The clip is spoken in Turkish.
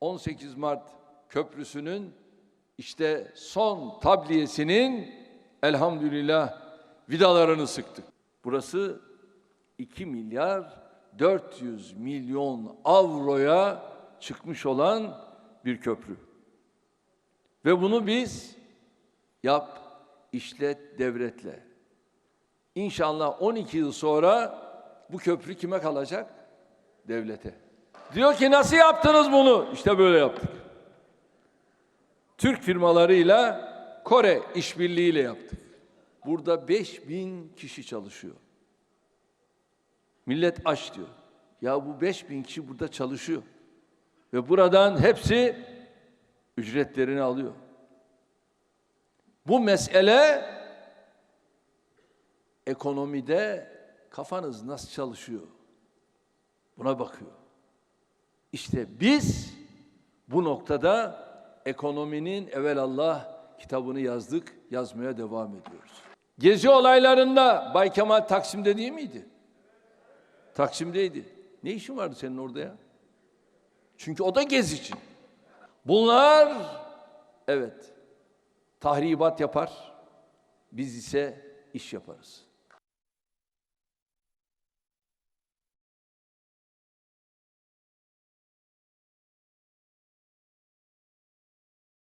18 Mart Köprüsü'nün işte son tabliyesinin elhamdülillah vidalarını sıktık. Burası 2 milyar 400 milyon avroya çıkmış olan bir köprü. Ve bunu biz yap, işlet, devretle. İnşallah 12 yıl sonra bu köprü kime kalacak? Devlete. Diyor ki nasıl yaptınız bunu? İşte böyle yaptık. Türk firmalarıyla Kore işbirliğiyle yaptık. Burada 5000 kişi çalışıyor. Millet aç diyor. Ya bu 5000 kişi burada çalışıyor. Ve buradan hepsi ücretlerini alıyor. Bu mesele ekonomide kafanız nasıl çalışıyor? Buna bakıyor. İşte biz bu noktada ekonominin evelallah kitabını yazdık, yazmaya devam ediyoruz. Gezi olaylarında Bay Kemal Taksim'de değil miydi? Taksim'deydi. Ne işin vardı senin orada ya? Çünkü o da gezi için. Bunlar evet tahribat yapar. Biz ise iş yaparız.